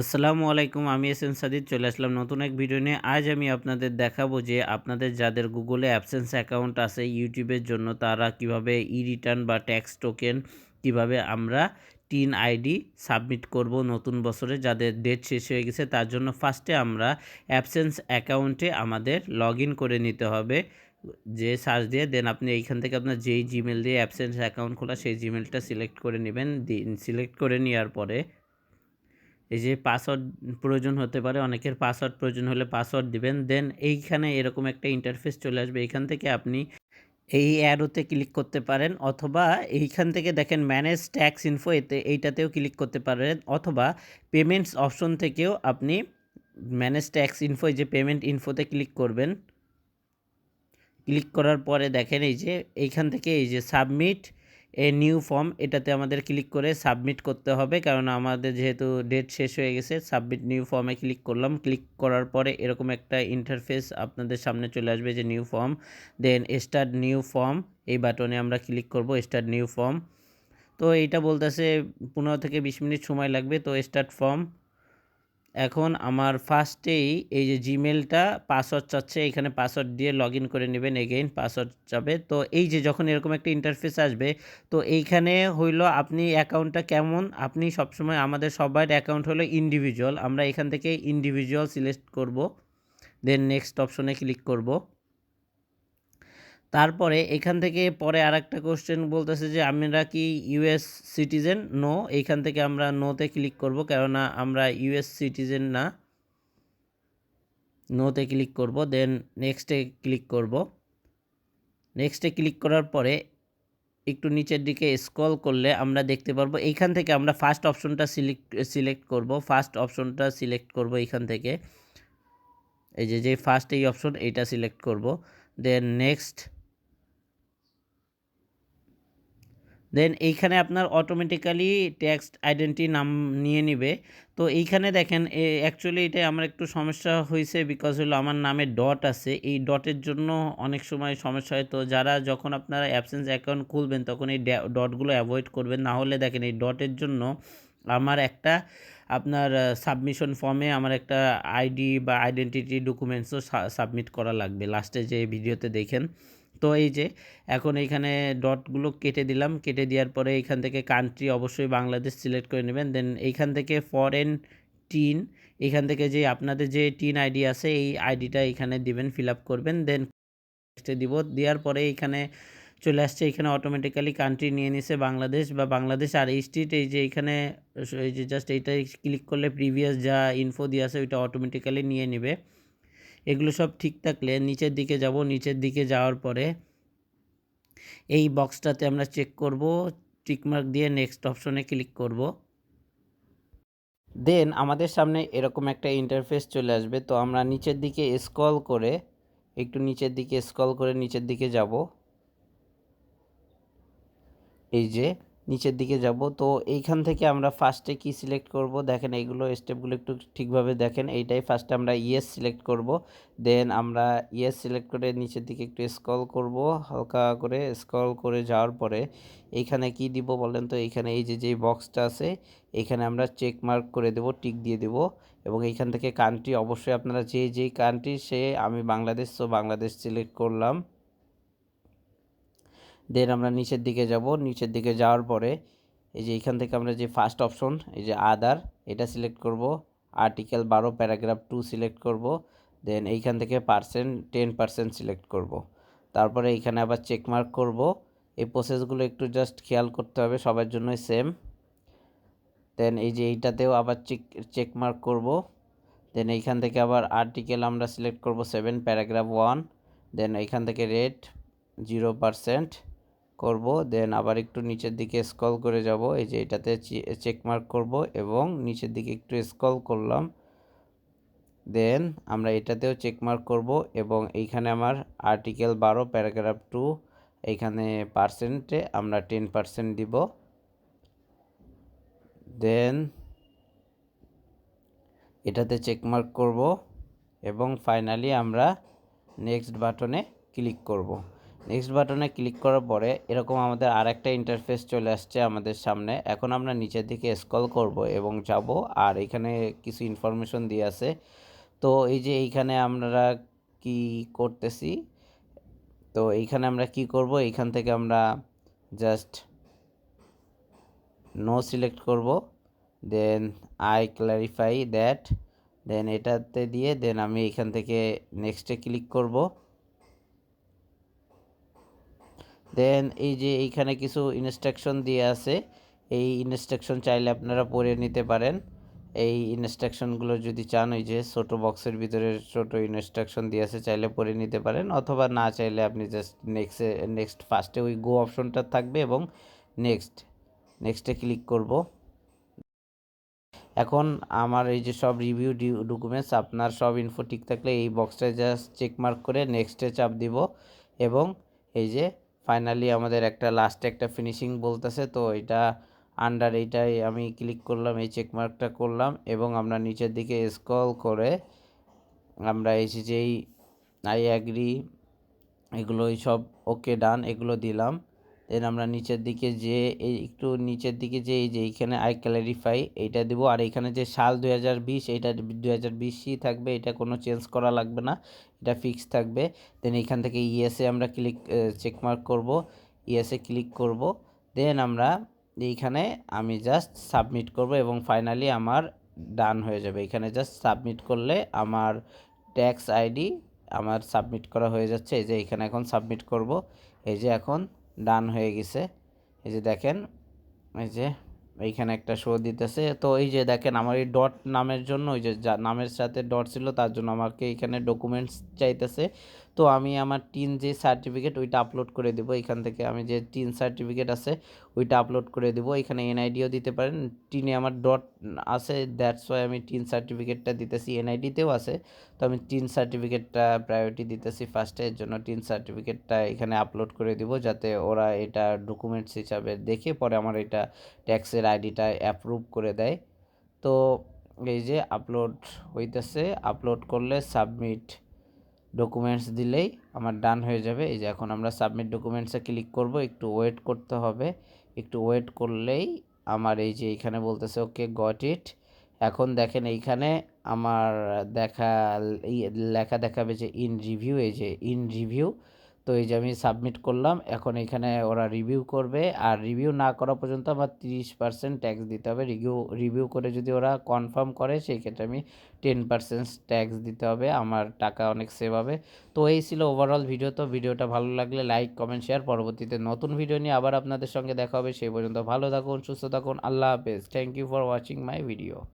আসসালামু আলাইকুম, আমি এস এম সাদিদ, চলে আসলাম নতুন এক ভিডিও নিয়ে। আজ আমি আপনাদের দেখাবো যে আপনাদের যাদের গুগলে অ্যাবসেন্স অ্যাকাউন্ট আছে ইউটিউবের জন্য, তারা কীভাবে ই রিটার্ন বা ট্যাক্স টোকেন কীভাবে আমরা টিন আইডি সাবমিট করব নতুন বছরে, যাদের ডেট শেষ হয়ে গেছে, তার জন্য ফার্স্টে আমরা অ্যাবসেন্স অ্যাকাউন্টে আমাদের লগ করে নিতে হবে। যে সার্চ দিয়ে, দেন আপনি এইখান থেকে আপনার যেই জিমেল দিয়ে অ্যাবসেন্স অ্যাকাউন্ট খোলা, সেই জিমেলটা সিলেক্ট করে নেবেন। সিলেক্ট করে নেওয়ার পরে এই যে পাসওয়ার্ড প্রয়োজন হতে পারে, অনেকের পাসওয়ার্ড প্রয়োজন হলে পাসওয়ার্ড দিবেন। দেন এইখানে এরকম একটা ইন্টারফেস চলে আসবে। এইখান থেকে আপনি এই অ্যারোতে ক্লিক করতে পারেন অথবা এইখান থেকে দেখেন ম্যানেজ ট্যাক্স ইনফো এতে এইটাতেও ক্লিক করতে পারেন অথবা পেমেন্টস অপশন থেকেও আপনি ম্যানেজ ট্যাক্স ইনফো এই যে পেমেন্ট ইনফোতে ক্লিক করবেন। ক্লিক করার পরে দেখেন এই যে এইখান থেকে এই যে সাবমিট এ নিউ ফর্ম, এটাতে আমাদের ক্লিক করে সাবমিট করতে হবে। কারণ আমাদের যেহেতু ডেট শেষ হয়ে গেছে, সাবমিট নিউ ফর্মে ক্লিক করলাম। ক্লিক করার পরে এরকম একটা ইন্টারফেস আপনাদের সামনে চলে আসবে যে new form. Then start new form এই বাটনে আমরা ক্লিক করব স্টার্ট নিউ ফর্ম তো এইটা বলতেছে পনেরো থেকে বিশ মিনিট সময় লাগবে। তো স্টার্ট ফর্ম এখন আমার ফার্স্টেই এই যে জিমেলটা পাসওয়ার্ড চাচ্ছে, এখানে পাসওয়ার্ড দিয়ে লগ ইন করে নেবেন এগেইন পাসওয়ার্ড যাবে। তো এই যে যখন এরকম একটা ইন্টারফেস আসবে, তো এইখানে হইল আপনি অ্যাকাউন্টটা কেমন? আপনি সবসময় আমাদের সবার অ্যাকাউন্ট হলো ইন্ডিভিজুয়াল আমরা এখান থেকে ইন্ডিভিজুয়াল সিলেক্ট করব দেন নেক্সট অপশনে ক্লিক করব। তারপরে এখান থেকে পরে আর একটা কোশ্চেন বলতেছে যে, আমরা কি ইউএস সিটিজেন নো এইখান থেকে আমরা নোতে ক্লিক করব, কেননা আমরা ইউএস সিটিজেন না। নোতে ক্লিক করব দেন নেক্সটে ক্লিক করব। নেক্সটে ক্লিক করার পরে একটু নিচের দিকে স্ক্রল করলে আমরা দেখতে পারব এইখান থেকে আমরা ফার্স্ট অপশনটা সিলেক্ট সিলেক্ট করব ফার্স্ট অপশনটা সিলেক্ট করব এইখান থেকে। এই যে যে ফার্স্ট এই অপশন এইটা সিলেক্ট করব। দেন নেক্সট দেন এইখানে আপনার অটোমেটিক্যালি টেক্সট আইডেন্টি নাম নিয়ে নিবে। তো এইখানে দেখেন অ্যাকচুয়ালি এটা আমার একটু সমস্যা হয়েছে বিকজ হলো আমার নামে ডট আছে। এই ডটের জন্য অনেক সময় সমস্যা হয়। তো যারা যখন আপনারা অ্যাবসেন্স অ্যাকাউন্ট খুলবেন, তখন এই ডটগুলো অ্যাভয়েড করবেন। না হলে দেখেন, এই ডটের জন্য আমার একটা আপনার সাবমিশন ফর্মে আমার একটা আইডি বা আইডেন্টিটি ডকুমেন্টসও সাবমিট করা লাগবে। লাস্টে যে ভিডিওতে দেখেন। তো এই যে, এখন এইখানে ডটগুলো কেটে দিলাম। কেটে দেওয়ার পরে এইখান থেকে কান্ট্রি অবশ্যই বাংলাদেশ সিলেক্ট করে নেবেন। দেন এইখান থেকে ফরেন টিন এখান থেকে যে আপনাদের যে টিন আইডি আছে, এই আইডিটা এখানে দিবেন ফিল আপ করবেন। দেন দিব। দেওয়ার পরে এইখানে চলে আসছে এখানে অটোমেটিক্যালি কান্ট্রি নিয়ে নিছে বাংলাদেশ বা বাংলাদেশ আর এই স্ট্রিট এই যে এখানে এই যে জাস্ট এইটাই ক্লিক করলে প্রিভিয়াস যা ইনফো দিয়ে আছে, ওইটা অটোমেটিক্যালি নিয়ে নেবে। এগুলো সব ঠিক থাকলে নিচের দিকে যাব, নিচের দিকে যাওয়ার পরে এই বক্সটাতে আমরা চেক করব টিকমার্ক দিয়ে নেক্সট অপশনে ক্লিক করব। দেন আমাদের সামনে এরকম একটা ইন্টারফেস চলে আসবে, তো আমরা নিচের দিকে স্ক্রল করে, একটু নিচের দিকে স্ক্রল করে নিচের দিকে যাব। এই যে নিচের দিকে যাব। তো এইখান থেকে আমরা ফার্স্টে কি সিলেক্ট করব? দেখেন এইগুলো স্টেপগুলো একটু ঠিকভাবে দেখেন। এইটাই ফার্স্টে আমরা ইয়েস সিলেক্ট করব। দেন আমরা ইয়েস সিলেক্ট করে নিচের দিকে একটু স্ক্রল করব। হালকা করে স্ক্রল করে যাওয়ার পরে এইখানে কি দিব বলেন তো? এইখানে এই যে যে বক্সটা আছে এখানে আমরা চেক মার্ক করে দেব টিক দিয়ে দেব। এবং এইখান থেকে কান্ট্রি অবশ্যই আপনারা যে যেই কান্ট্রি সে, আমি বাংলাদেশ তো বাংলাদেশ সিলেক্ট করলাম। দেন আমরা নিচের দিকে যাব। নিচের দিকে যাওয়ার পরে এই যে এখান থেকে আমরা যে ফার্স্ট অপশন এই যে আদার এটা সিলেক্ট করব। আর্টিকেল বারো প্যারাগ্রাফ টু সিলেক্ট করব। দেন এইখান থেকে পার্সেন্ট টেন পার্সেন্ট সিলেক্ট করব। তারপরে এইখানে আবার চেকমার্ক করব। এই প্রসেসগুলো একটু জাস্ট খেয়াল করতে হবে, সবার জন্যই সেম দেন এই যে এইটাতেও আবার চেক চেকমার্ক করব। দেন এইখান থেকে আবার আর্টিকেল আমরা সিলেক্ট করব সেভেন প্যারাগ্রাফ ওয়ান দেন এইখান থেকে রেট জিরো পারসেন্ট করব দেন আবার একটু নিচের দিকে স্ক্রল করে যাব, এই যে এটাতে চেক মার্ক করব এবং নিচের দিকে একটু স্ক্রল করলাম দেন আমরা এটাতেও চেক মার্ক করব এবং এইখানে আমার আর্টিকেল বারো প্যারাগ্রাফ টু এইখানে পার্সেন্টে আমরা টেন পার্সেন্ট দিব দেন এটাতে চেক মার্ক করব এবং ফাইনালি আমরা নেক্সট বাটনে ক্লিক করব। নেক্সট বাটনে ক্লিক করার পরে এরকম আমাদের আরেকটা ইন্টারফেস চলে আসছে আমাদের সামনে। এখন আমরা নিচের দিকে স্ক্রল করব এবং যাব। আর এখানে কিছু ইনফরমেশন দিয়ে আছে। তো এই যে এইখানে আমরা কি করতেছি? তো এইখানে আমরা কি করব? এইখান থেকে আমরা জাস্ট নো সিলেক্ট করব। Then I clarify that then এটাতে দিয়ে দেন আমি এখান থেকে নেক্সটে ক্লিক করব। দেন এই যে এইখানে কিছু ইনস্ট্রাকশন দিয়ে আছে, এই ইনস্ট্রাকশন চাইলে আপনারা পড়ে নিতে পারেন। এই ইনস্ট্রাকশনগুলো যদি চান ওই যে ছোটো বক্সের ভিতরে ছোটো ইনস্ট্রাকশন দিয়ে আছে, চাইলে পড়ে নিতে পারেন। অথবা না চাইলে আপনি জাস্ট নেক্সটে নেক্সট ফার্স্টে ওই গো অপশনটা থাকবে এবং নেক্সট নেক্সটে ক্লিক করব। এখন আমার এই যে সব রিভিউ ডকুমেন্টস আপনার সব ইনফো ঠিক থাকলে এই বক্সটা জাস্ট চেক মার্ক করে নেক্সটে চাপ দিব এবং এই যে ফাইনালি আমাদের একটা লাস্টে একটা ফিনিশিং বলতেছে, তো এটা আন্ডার এইটাই আমি ক্লিক করলাম, এই চেক মার্কটা করলাম এবং আমরা নিচের দিকে স্ক্রল করে আমরা এসে যেই আই অ্যাগ্রি এগুলো সব ওকে ডান এগুলো দিলাম। দেন আমরা নিচের দিকে যে, এই একটু নিচের দিকে যে, এই যে, এইখানে আই ক্যালারিফাই এইটা দিব। আর এইখানে যে সাল দুই হাজার বিশ, এইটা দুই হাজার বিশই থাকবে। এটা কোনো চেঞ্জ করা লাগবে না। এটা ফিক্স থাকবে। দেন এইখান থেকে ইএসএ আমরা ক্লিক চেকমার্ক করব। ইএসএ ক্লিক করব। দেন আমরা এইখানে আমি জাস্ট সাবমিট করব এবং ফাইনালি আমার ডান হয়ে যাবে। এখানে জাস্ট সাবমিট করলে আমার ট্যাক্স আইডি আমার সাবমিট করা হয়ে যাচ্ছে। এই যে, এখানে এখন সাবমিট করব। এই যে, এখন ডান হয়ে গেছে। এই যে দেখেন, এই যে এইখানে একটা শো দিতেছে। তো এই যে দেখেন, আমার এই ডট নামের জন্য, ওই যে নামের সাথে ডট ছিল, তার জন্য আমাকে এখানে ডকুমেন্টস চাইতেছে। তো আমি আমার টিন যে সার্টিফিকেট ওইটা আপলোড করে দেবো। এখান থেকে আমি যে টিন সার্টিফিকেট আছে, ওইটা আপলোড করে দেবো। এখানে এনআইডিও দিতে পারেন। টিনে আমার ডট আছে দ্যাটস ওয়াই আমি টিন সার্টিফিকেটটা দিতেছি। এনআইডিতেও আছে। তো আমি টিন সার্টিফিকেটটা প্রায়োরিটি দিতেছি ফার্স্টে এর জন্য। টিন সার্টিফিকেটটা এখানে আপলোড করে দিব যাতে ওরা এটা ডকুমেন্টস হিসাবে দেখে পরে আমার এটা ট্যাক্সের আইডিটা অ্যাপ্রুভ করে দেয়। তো এই যে আপলোড হইতেছে। আপলোড করলে সাবমিট ডকুমেন্টস দিলেই আমার ডান হয়ে যাবে। এই যে এখন আমরা সাবমিট ডকুমেন্টসে ক্লিক করব, একটু ওয়েট করতে হবে। একটু ওয়েট করলেই আমার এই যে এইখানে বলতেছে ওকে গট ইট এখন দেখেন এইখানে আমার দেখা লেখা দেখাবে যে ইন রিভিউ এই যে ইন রিভিউ তো এই যে আমি সাবমিট করলাম, এখন এখানে ওরা রিভিউ করবে। আর রিভিউ না করা পর্যন্ত আমার তিরিশ পার্সেন্ট ট্যাক্স দিতে হবে। রিভিউ রিভিউ করে যদি ওরা কনফার্ম করে, সেই ক্ষেত্রে আমি টেন পার্সেন্ট ট্যাক্স দিতে হবে। আমার টাকা অনেক সেভ হবে। তো এই ছিল ওভারঅল ভিডিও তো ভিডিওটা ভালো লাগলে লাইক কমেন্ট শেয়ার পরবর্তীতে নতুন ভিডিও নিয়ে আবার আপনাদের সঙ্গে দেখা হবে। সেই পর্যন্ত ভালো থাকুন, সুস্থ থাকুন। আল্লাহ হাফেজ। Thank you for watching my video